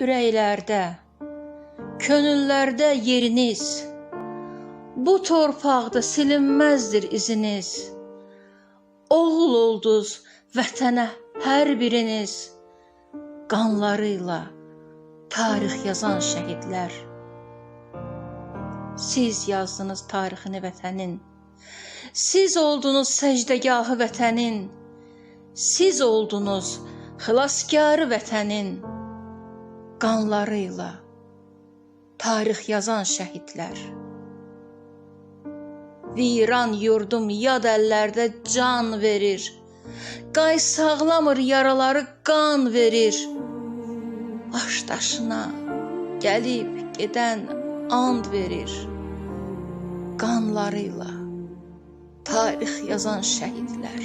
ürəklərdə, könüllərdə yeriniz. Bu torpaqda silinməzdir iziniz. Oğul olduz vətənə hər biriniz. Qanlarıyla tarix yazan şəhidlər. Siz yazdınız tarixini vətənin. Siz oldunuz səcdəgahı vətənin. Siz oldunuz xilaskarı vətənin. Qanlarıyla tarix yazan şəhidlər. Viran yurdum yad əllərdə can verir. Qay sağlamır yaraları qan verir. Baş daşına gəlib gedən and verir. Qanlarıyla tarix yazan şəhidlər.